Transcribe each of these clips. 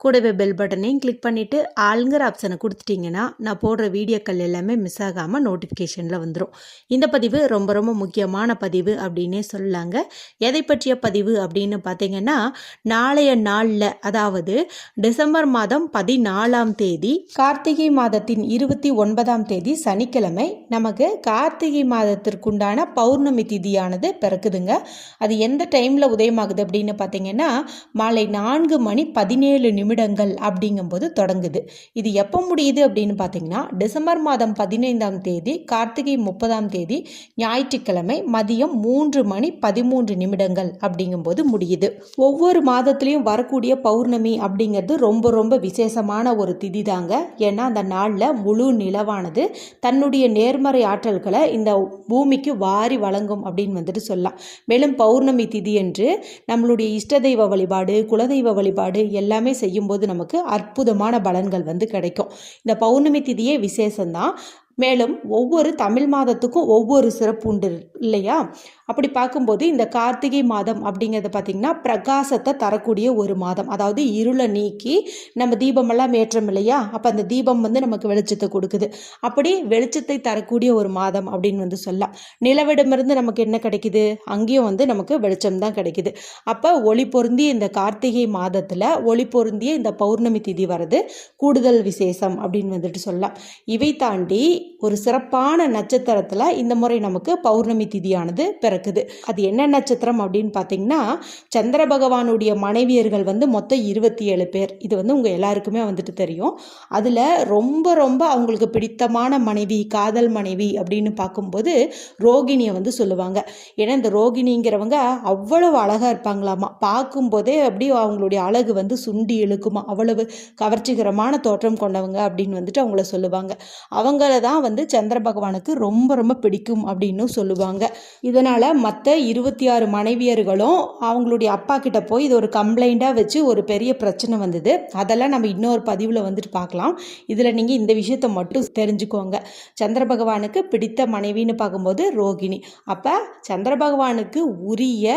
கூடவே பெல் பட்டனையும் கிளிக் பண்ணிவிட்டு ஆளுங்கிற ஆப்ஷனை கொடுத்துட்டிங்கன்னா நான் போடுற வீடியோக்கள் எல்லாமே மிஸ் ஆகாமல் நோட்டிஃபிகேஷனில் வந்துடும் இந்த பதிவு ரொம்ப ரொம்ப முக்கியமான பதிவு அப்படின்னே சொல்லலாங்க. எதை பற்றிய பதிவு அப்படின்னு பார்த்தீங்கன்னா நாளைய நாளில் அதாவது டிசம்பர் மாதம் பதினாலாம் தேதி கார்த்திகை மாதத்தின் இருபத்தி ஒன்பதாம் தேதி சனிக்கிழமை நமக்கு கார்த்திகை மாதத்திற்குண்டான பௌர்ணமி திதியானது பிறக்குதுங்க. அது எந்த டைமில் உதயமாகுது அப்படின்னு பார்த்தீங்கன்னா மாலை நான்கு மணி பதினேழு நிமிடங்கள் அப்படிங்கும்போது தொடங்குது. இது எப்போ முடியுது அப்படின்னு பார்த்தீங்கன்னா டிசம்பர் மாதம் பதினைந்தாம் தேதி கார்த்திகை முப்பதாம் தேதி ஞாயிற்றுக்கிழமை மதியம் மூன்று மணி பதிமூன்று நிமிடங்கள் அப்படிங்கும்போது முடியுது. ஒவ்வொரு மாதத்துலேயும் வரக்கூடிய பௌர்ணமி அப்படிங்கிறது ரொம்ப ரொம்ப விசேஷமான ஒரு திதி தாங்க ஏன்னா அந்த நாளில் முழு நிலவானது தன்னுடைய நேர்மறை ஆற்றல்களை இந்த பூமிக்கு வாரி வழங்கும் அப்படின்னு வந்துட்டு சொல்லலாம். மேலும் பௌர்ணமி திதி என்று நம்மளுடைய இஷ்ட தெய்வ வழிபாடு குலதெய்வ வழிபாடு எல்லாமே செய்யும்போது நமக்கு அற்புதமான பலன்கள் வந்து கிடைக்கும். இந்த பௌர்ணமி திதியே விசேஷம்தான். மேலும் ஒவ்வொரு தமிழ் மாதத்துக்கும் ஒவ்வொரு சிறப்பு உண்டு இல்லையா? அப்படி பார்க்கும்போது இந்த கார்த்திகை மாதம் அப்படிங்கிறது பார்த்திங்கன்னா பிரகாசத்தை தரக்கூடிய ஒரு மாதம். அதாவது இருளை நீக்கி நம்ம தீபமெல்லாம் ஏற்றம் இல்லையா? அப்போ அந்த தீபம் வந்து நமக்கு வெளிச்சத்தை கொடுக்குது. அப்படி வெளிச்சத்தை தரக்கூடிய ஒரு மாதம் அப்படின்னு வந்து சொல்லலாம். நிலவிடமிருந்து நமக்கு என்ன கிடைக்குது? அங்கேயும் வந்து நமக்கு வெளிச்சம் தான் கிடைக்குது. அப்போ ஒளி பொருந்திய இந்த கார்த்திகை மாதத்தில் ஒளி பொருந்திய இந்த பௌர்ணமி திதி வர்றது கூடுதல் விசேஷம் அப்படின்னு வந்துட்டு சொல்லலாம். இவை தாண்டி ஒரு சிறப்பான நட்சத்திரத்தில் இந்த முறை நமக்கு பௌர்ணமி திதியானது பிறக்குது. அது என்ன நட்சத்திரம் அப்படின்னு பார்த்தீங்கன்னா சந்திர பகவானுடைய மனைவியர்கள் வந்து மொத்தம் இருபத்தி ஏழு பேர். இது வந்து உங்கள் எல்லாருக்குமே வந்துட்டு தெரியும். அதில் ரொம்ப ரொம்ப அவங்களுக்கு பிடித்தமான மனைவி காதல் மனைவி அப்படின்னு பார்க்கும்போது ரோகிணியை வந்து சொல்லுவாங்க. ஏன்னா இந்த ரோகிணிங்கிறவங்க அவ்வளவு அழகாக இருப்பாங்களாமா. பார்க்கும்போதே அப்படியே அவங்களுடைய அழகு வந்து சுண்டி இழுக்குமா. அவ்வளவு கவர்ச்சிகரமான தோற்றம் கொண்டவங்க அப்படின்னு வந்துட்டு அவங்கள சொல்லுவாங்க. அவங்கள தான் வந்து சந்திர பகவானுக்கு ரொம்ப ரொம்ப பிடிக்கும் அப்படின்னு சொல்லுவாங்க. இதனால் மற்ற இருபத்தி ஆறு மனைவியர்களும் அவங்களுடைய அப்பா கிட்ட போய் இது ஒரு கம்ப்ளைண்ட்டாக வச்சு ஒரு பெரிய பிரச்சனை வந்தது. அதெல்லாம் நம்ம இன்னொரு பதிவில் வந்துட்டு பார்க்கலாம். இதில் நீங்கள் இந்த விஷயத்தை மட்டும் தெரிஞ்சுக்கோங்க. சந்திர பகவானுக்கு பிடித்த மனைவின்னு பார்க்கும்போது ரோகிணி. அப்போ சந்திர பகவானுக்கு உரிய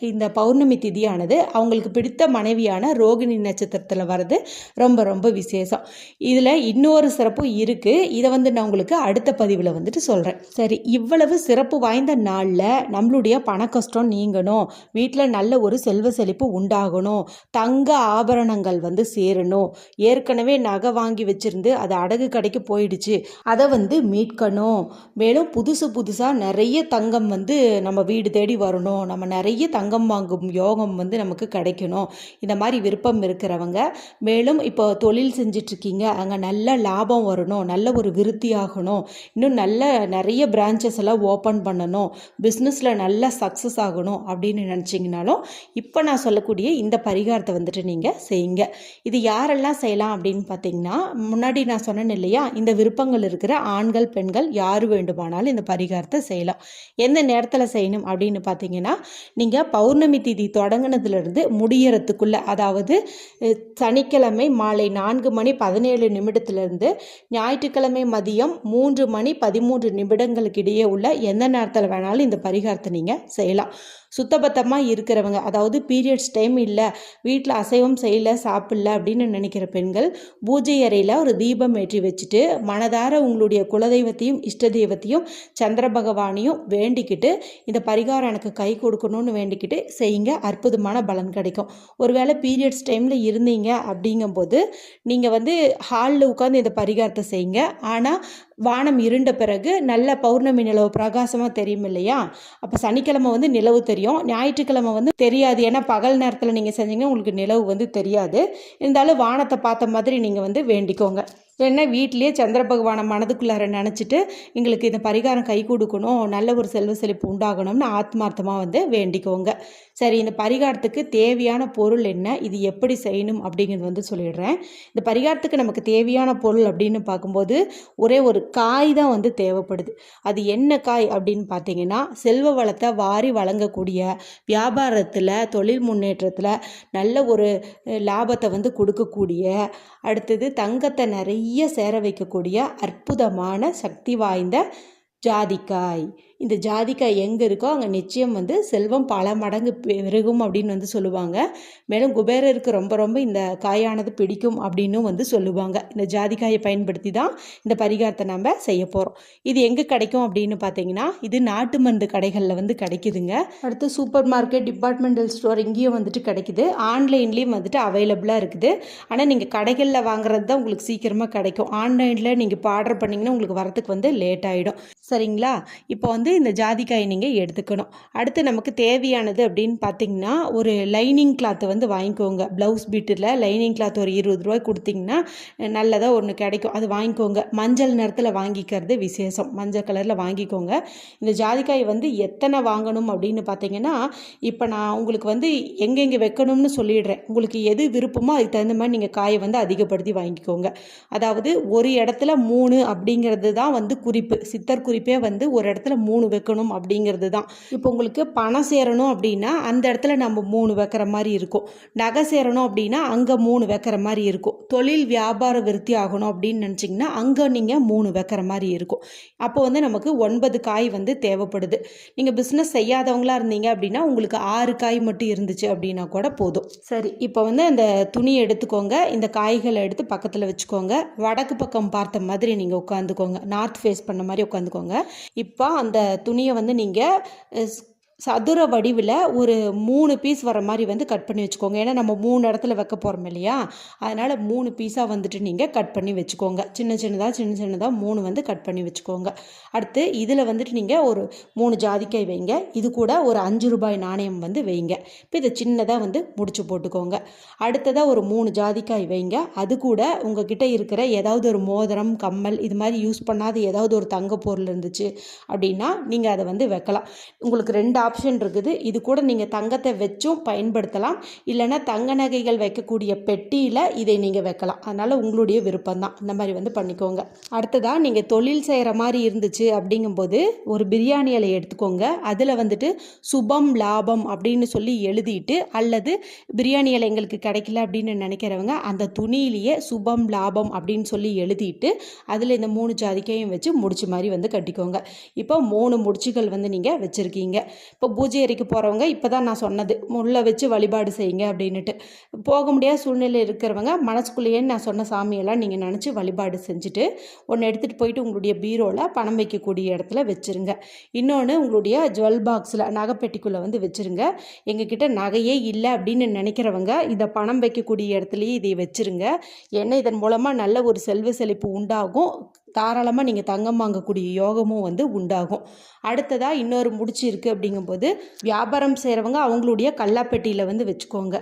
இந்த பௌர்ணமி திதியானது அவங்களுக்கு பிடித்த மனைவியான ரோகிணி நட்சத்திரத்தில் வர்றது ரொம்ப ரொம்ப விசேஷம். இதில் இன்னொரு சிறப்பும் இருக்குது இதை வந்து நான் உங்களுக்கு அடுத்த பதிவில் வந்துட்டு சொல்கிறேன் சரி இவ்வளவு சிறப்பு வாய்ந்த நாளில் நம்மளுடைய பண கஷ்டம் நீங்கணும். வீட்டில் நல்ல ஒரு செல்வ செழிப்பு உண்டாகணும். தங்க ஆபரணங்கள் வந்து சேரணும். ஏற்கனவே நகை வாங்கி வச்சுருந்து அது அடகு கடைக்கு போயிடுச்சு. அதை வந்து மீட்கணும். மேலும் புதுசு புதுசாக நிறைய தங்கம் வந்து நம்ம வீடு தேடி வரணும். நம்ம நிறைய தங்கம் வாங்கும் யோகம் வந்து நமக்கு கிடைக்கணும். இந்த மாதிரி விருப்பம் இருக்கிறவங்க மேலும் இப்போ தொழில் செஞ்சிட்ருக்கீங்க அங்கே நல்ல லாபம் வரணும் நல்ல ஒரு விருத்தி ஆகணும் இன்னும் நல்ல நிறைய பிரான்ச்சஸ் எல்லாம் ஓப்பன் பண்ணணும் பிஸ்னஸில் நல்ல சக்ஸஸ் ஆகணும் அப்படின்னு நினச்சிங்கனாலும் இப்போ நான் சொல்லக்கூடிய இந்த பரிகாரத்தை வந்துட்டு நீங்கள் செய்யுங்க. இது யாரெல்லாம் செய்யலாம் அப்படின்னு பார்த்தீங்கன்னா முன்னாடி நான் சொன்னேன் இல்லையா இந்த விருப்பங்கள் இருக்கிற ஆண்கள் பெண்கள் யார் வேண்டுமானாலும் இந்த பரிகாரத்தை செய்யலாம். எந்த நேரத்தில் செய்யணும் அப்படின்னு பார்த்தீங்கன்னா நீங்கள் பௌர்ணமி திதி தொடங்கினதுலேருந்து முடியறதுக்குள்ளே அதாவது சனிக்கிழமை மாலை நான்கு மணி பதினேழு நிமிடத்துலேருந்து ஞாயிற்றுக்கிழமை மதியம் மூன்று மணி பதிமூன்று நிமிடங்களுக்கு இடையே உள்ள எந்த நேரத்தில் வேணாலும் இந்த பரிகாரத்தை நீங்கள் செய்யலாம். சுத்தபத்தமாக இருக்கிறவங்க. அதாவது பீரியட்ஸ் டைம் இல்லை வீட்டில் அசைவம் செய்யலை சாப்பிடல அப்படின்னு நினைக்கிற பெண்கள் பூஜை அறையில் ஒரு தீபம் ஏற்றி வச்சுட்டு மனதார உங்களுடைய குலதெய்வத்தையும் இஷ்ட தெய்வத்தையும் சந்திர பகவானையும் வேண்டிக்கிட்டு இந்த பரிகாரம் எனக்கு கை கொடுக்கணும்னு வேண்டிக்கிட்டு செய்யுங்க. அற்புதமான பலன் கிடைக்கும். ஒருவேளை பீரியட்ஸ் டைமில் இருந்தீங்க அப்படிங்கும்போது நீங்கள் வந்து ஹாலில் உட்காந்து இந்த பரிகாரத்தை செய்யுங்க. ஆனால் வானம் இருண்ட பிறகு நல்ல பௌர்ணமி நிலவு பிரகாசமாக தெரியும் இல்லையா? அப்போ சனிக்கிழமை வந்து நிலவு தெரியும். ஞாயிற்றுக்கிழமை வந்து தெரியாது. ஏன்னா பகல் நேரத்தில் நீங்கள் செஞ்சீங்கன்னா உங்களுக்கு நிலவு வந்து தெரியாது. இருந்தாலும் வானத்தை பார்த்த மாதிரி நீங்கள் வந்து வேண்டிக்கோங்க. ஏன்னா வீட்டிலேயே சந்திர பகவானை மனதுக்குள்ளார நினச்சிட்டு எங்களுக்கு இந்த பரிகாரம் கை கொடுக்கணும் நல்ல ஒரு செல்வ செழிப்பு உண்டாகணும்னு ஆத்மார்த்தமாக வந்து வேண்டிக்கோங்க. சரி இந்த பரிகாரத்துக்கு தேவையான பொருள் என்ன இது எப்படி செய்யணும் அப்படிங்கிறது வந்து சொல்லிடுறேன். இந்த பரிகாரத்துக்கு நமக்கு தேவையான பொருள் அப்படின்னு பார்க்கும்போது ஒரே ஒரு காய் தான் வந்து தேவைப்படுது. அது என்ன காய் அப்படின்னு பார்த்தீங்கன்னா செல்வ வளத்தை வாரி வழங்கக்கூடிய வியாபாரத்தில் தொழில் முன்னேற்றத்தில் நல்ல ஒரு லாபத்தை வந்து கொடுக்கக்கூடிய அடுத்தது தங்கத்தை நிறைய சேர வைக்கக்கூடிய அற்புதமான சக்தி வாய்ந்த ஜாதிக்காய். இந்த ஜாதிக்காய் எங்கே இருக்கோ அங்கே நிச்சயம் வந்து செல்வம் பல மடங்கு பெருகும் அப்படின்னு வந்து சொல்லுவாங்க. மேலும் குபேரருக்கு ரொம்ப ரொம்ப இந்த காயானது பிடிக்கும் அப்படின்னும் வந்து சொல்லுவாங்க. இந்த ஜாதிக்காயை பயன்படுத்தி தான் இந்த பரிகாரத்தை நம்ம செய்ய போகிறோம் இது எங்கே கிடைக்கும் அப்படின்னு பார்த்தீங்கன்னா இது நாட்டு மருந்து கடைகளில் வந்து கிடைக்குதுங்க. அடுத்து சூப்பர் மார்க்கெட் டிபார்ட்மெண்டல் ஸ்டோர் இங்கேயும் வந்துட்டு கிடைக்குது. ஆன்லைன்லேயும் வந்துட்டு அவைலபிளாக இருக்குது. ஆனால் நீங்கள் கடைகளில் வாங்குறது தான் உங்களுக்கு சீக்கிரமாக கிடைக்கும். ஆன்லைனில் நீங்கள் இப்போ ஆர்டர் பண்ணிங்கன்னா உங்களுக்கு வரத்துக்கு வந்து லேட் ஆகிடும் சரிங்களா? இப்போ வந்து இந்த ஜாதிக்காயை நீங்கள் எடுத்துக்கணும். அடுத்து நமக்கு தேவையானது அப்படின்னு பார்த்தீங்கன்னா ஒரு லைனிங் கிளாத்தை வந்து வாங்கிக்கோங்க. ப்ளவுஸ் பீட்டில் லைனிங் கிளாத் ஒரு இருபது ரூபாய் கொடுத்தீங்கன்னா நல்லதாக ஒன்று கிடைக்கும். அது வாங்கிக்கோங்க. மஞ்சள் நிறத்தில் வாங்கிக்கிறது விசேஷம். மஞ்சள் கலரில் வாங்கிக்கோங்க. இந்த ஜாதிக்காய் வந்து எத்தனை வாங்கணும் அப்படின்னு பார்த்தீங்கன்னா இப்போ நான் உங்களுக்கு வந்து எங்கெங்கே வைக்கணும்னு சொல்லிடுறேன். உங்களுக்கு எது விருப்பமோ அதுக்கு தகுந்த மாதிரி நீங்கள் காயை வந்து அதிகப்படுத்தி வாங்கிக்கோங்க. அதாவது ஒரு இடத்துல மூணு அப்படிங்கிறது தான் வந்து குறிப்பு. சித்தர் குறிப்பே வந்து ஒரு இடத்துல மூணு வைக்கணும் அப்படிங்கிறது தான் இப்போ உங்களுக்கு பணம் சேரணும் அப்படின்னா அந்த இடத்துல நம்ம மூணு வைக்கிற மாதிரி இருக்கும். நகை சேரணும் அப்படின்னா அங்கே மூணு வைக்கிற மாதிரி இருக்கும். தொழில் வியாபார விருத்தி ஆகணும் அப்படின்னு நினச்சிங்கன்னா அங்கே நீங்கள் மூணு வைக்கிற மாதிரி இருக்கும். அப்போ வந்து நமக்கு ஒன்பது காய் வந்து தேவைப்படுது. நீங்கள் பிஸ்னஸ் செய்யாதவங்களா இருந்தீங்க அப்படின்னா உங்களுக்கு ஆறு காய் மட்டும் இருந்துச்சு அப்படின்னா கூட போதும். சரி இப்போ வந்து அந்த துணி எடுத்துக்கோங்க. இந்த காய்களை எடுத்து பக்கத்தில் வச்சுக்கோங்க. வடக்கு பக்கம் பார்த்த மாதிரி நீங்கள் உட்காந்துக்கோங்க. நார்த் ஃபேஸ் பண்ண மாதிரி உட்காந்துக்கோங்க. இப்போ அந்த துணியை வந்து நீங்கள் சதுர வடிவில் ஒரு மூணு பீஸ் வர மாதிரி வந்து கட் பண்ணி வச்சுக்கோங்க. ஏன்னா நம்ம மூணு இடத்துல வைக்க போகிறோம் இல்லையா? அதனால் மூணு பீஸாக வந்துட்டு நீங்கள் கட் பண்ணி வச்சுக்கோங்க. சின்ன சின்னதாக சின்ன சின்னதாக மூணு வந்து கட் பண்ணி வச்சுக்கோங்க. அடுத்து இதில் வந்துட்டு நீங்கள் ஒரு மூணு ஜாதிக்காய் வைங்க. இது கூட ஒரு அஞ்சு ரூபாய் நாணயம் வந்து வைங்க. இப்போ இதை சின்னதாக வந்து முடிச்சு போட்டுக்கோங்க. அடுத்ததாக ஒரு மூணு ஜாதிக்காய் வைங்க. அது கூட உங்ககிட்ட இருக்கிற ஏதாவது ஒரு மோதிரம் கம்மல் இது மாதிரி யூஸ் பண்ணாத ஏதாவது ஒரு தங்க பொருள் இருந்துச்சு அப்படின்னா நீங்கள் அதை வந்து வைக்கலாம். உங்களுக்கு ரெண்டு ஆப்ஷன் இருக்குது. இது கூட நீங்கள் தங்கத்தை வச்சும் பயன்படுத்தலாம். இல்லைன்னா தங்க நகைகள் வைக்கக்கூடிய பெட்டியில் இதை நீங்கள் வைக்கலாம். அதனால் உங்களுடைய விருப்பம் தான் இந்த மாதிரி வந்து பண்ணிக்கோங்க. அடுத்ததாக நீங்கள் தொழில் செய்கிற மாதிரி இருந்துச்சு அப்படிங்கும்போது ஒரு பிரியாணி இலை எடுத்துக்கோங்க. அதில் வந்துட்டு சுபம் லாபம் அப்படின்னு சொல்லி எழுதிட்டு அல்லது பிரியாணி இலை எங்களுக்கு கிடைக்கல அப்படின்னு நினைக்கிறவங்க அந்த துணியிலேயே சுபம் லாபம் அப்படின்னு சொல்லி எழுதிட்டு அதில் இந்த மூணு ஜாதிக்கையும் வச்சு முடிச்சு மாதிரி வந்து கட்டிக்கோங்க. இப்போ மூணு முடிச்சுகள் வந்து நீங்கள் வச்சுருக்கீங்க. இப்போ பூஜை அறைக்கு போகிறவங்க இப்போ தான் நான் சொன்னது. முள்ள வச்சு வழிபாடு செய்யுங்க அப்படின்னுட்டு. போக முடியாத சூழ்நிலை இருக்கிறவங்க மனசுக்குள்ளேயே நான் சொன்ன சாமியெல்லாம் நீங்கள் நினச்சி வழிபாடு செஞ்சுட்டு ஒன்று எடுத்துகிட்டு போயிட்டு உங்களுடைய பீரோவில் பணம் வைக்கக்கூடிய இடத்துல வச்சுருங்க. இன்னொன்று உங்களுடைய ஜுவல் பாக்ஸில் நகைப்பெட்டிக்குள்ளே வந்து வச்சுருங்க. எங்ககிட்ட நகையே இல்லை அப்படின்னு நினைக்கிறவங்க இதை பணம் வைக்கக்கூடிய இடத்துலையே இதை வச்சுருங்க. ஏன்னா இதன் மூலமாக நல்ல ஒரு செல்வ செழிப்பு உண்டாகும். தாராளமாக நீங்கள் தங்கம் வாங்கக்கூடிய யோகமும் வந்து உண்டாகும். அடுத்ததாக இன்னொரு முடிச்சு இருக்குது அப்படிங்கும்போது வியாபாரம் செய்கிறவங்க அவங்களுடைய கல்லாப்பெட்டியில் வந்து வச்சுக்கோங்க.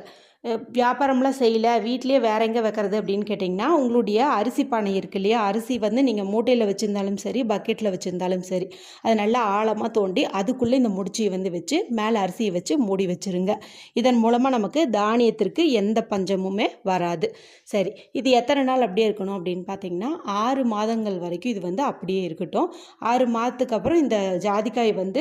வியாபாரம்லாம் செய்யலை வீட்லேயே வேற எங்கே வைக்கிறது அப்படின்னு கேட்டிங்கன்னா உங்களுடைய அரிசி பானை இருக்கு இல்லையா? அரிசி வந்து நீங்கள் மூட்டையில் வச்சுருந்தாலும் சரி பக்கெட்டில் வச்சுருந்தாலும் சரி அது நல்லா ஆழமாக தோண்டி அதுக்குள்ளே இந்த முடிச்சியை வந்து வச்சு மேலே அரிசியை வச்சு மூடி வச்சுருங்க. இதன் மூலமாக நமக்கு தானியத்திற்கு எந்த பஞ்சமுமே வராது. சரி இது எத்தனை நாள் அப்படியே இருக்கணும் அப்படின்னு பார்த்தீங்கன்னா ஆறு மாதங்கள் வரைக்கும் இது வந்து அப்படியே இருக்கட்டும். ஆறு மாதத்துக்கு அப்புறம் இந்த ஜாதிக்காய் வந்து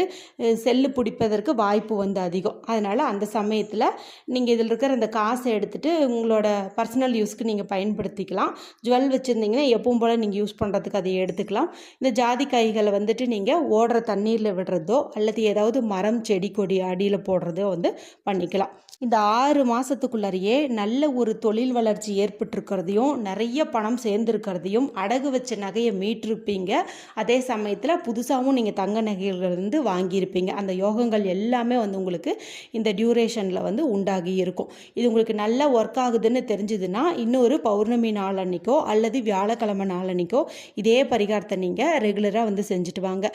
செல்லு பிடிப்பதற்கு வாய்ப்பு வந்து அதிகம். அதனால் அந்த சமயத்தில் நீங்கள் இதில் இருக்கிற அந்த காசை எடுத்துகிட்டு உங்களோட பர்சனல் யூஸ்க்கு நீங்கள் பயன்படுத்திக்கலாம். ஜுவல் வச்சுருந்தீங்கன்னா எப்பவும் போல் நீங்கள் யூஸ் பண்ணுறதுக்கு அதை எடுத்துக்கலாம். இந்த ஜாதி காய்களை வந்துட்டு நீங்கள் ஓடுற தண்ணீரில் விடுறதோ அல்லது ஏதாவது மரம் செடி கொடி அடியில் போடுறதோ வந்து பண்ணிக்கலாம். இந்த ஆறு மாதத்துக்குள்ளாரையே நல்ல ஒரு தொழில் வளர்ச்சி ஏற்பட்டிருக்கிறதையும் நிறைய பணம் சேர்ந்துருக்கிறதையும் அடகு வச்ச நகையை மீட்டிருப்பீங்க. அதே சமயத்தில் புதுசாகவும் நீங்கள் தங்க நகைகள் வந்து வாங்கியிருப்பீங்க. அந்த யோகங்கள் எல்லாமே வந்து உங்களுக்கு இந்த டியூரேஷனில் வந்து உண்டாகி இருக்கும். இது உங்களுக்கு நல்லா ஒர்க் ஆகுதுன்னு தெரிஞ்சுதுன்னா இன்னொரு பௌர்ணமி நாள் அன்னைக்கோ அல்லது வியாழக்கிழமை நாள் அன்னைக்கோ இதே பரிகாரத்தை நீங்கள் ரெகுலராக வந்து செஞ்சுட்டு வாங்க.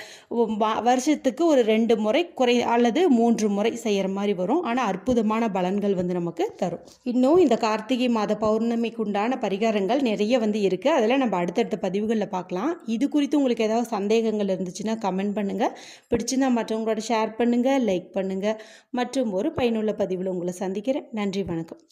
வருஷத்துக்கு ஒரு ரெண்டு முறை குறை அல்லது மூன்று முறை செய்கிற மாதிரி வரும். ஆனால் அற்புதமான பலன்கள் வந்து நமக்கு தரும். இன்னும் இந்த கார்த்திகை மாத பௌர்ணமிக்கு உண்டான பரிகாரங்கள் நிறைய வந்து இருக்குது அதில் நம்ம அடுத்தடுத்த பதிவுகளில் பார்க்கலாம். இது குறித்து உங்களுக்கு ஏதாவது சந்தேகங்கள் இருந்துச்சுன்னா கமெண்ட் பண்ணுங்கள் பிடிச்சிருந்தா மற்றவங்களோட ஷேர் பண்ணுங்கள் லைக் பண்ணுங்கள் மற்றும் ஒரு பயனுள்ள பதிவில் உங்களை சந்திக்கிறேன். நன்றி வணக்கம்.